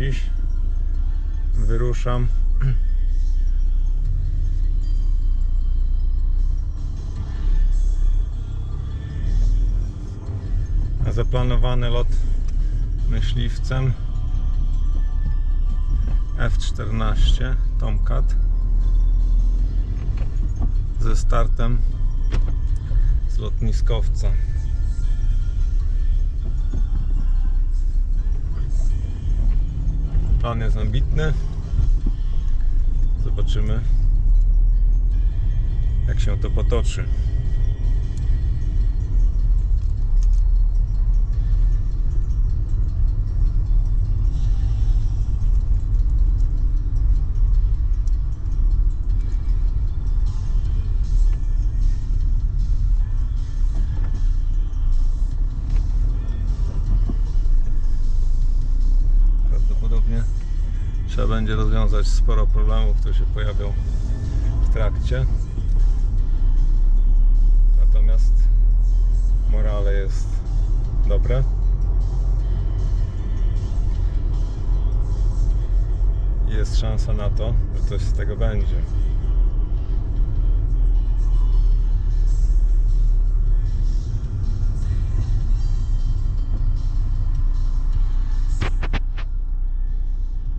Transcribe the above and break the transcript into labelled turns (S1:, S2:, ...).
S1: dziś. Wyruszam. A zaplanowany lot myśliwcem F-14 Tomcat ze startem z lotniskowca. Plan jest ambitny. Zobaczymy, jak się to potoczy. Trzeba będzie rozwiązać sporo problemów, które się pojawią w trakcie. Natomiast morale jest dobre. Jest szansa na to, że coś z tego będzie.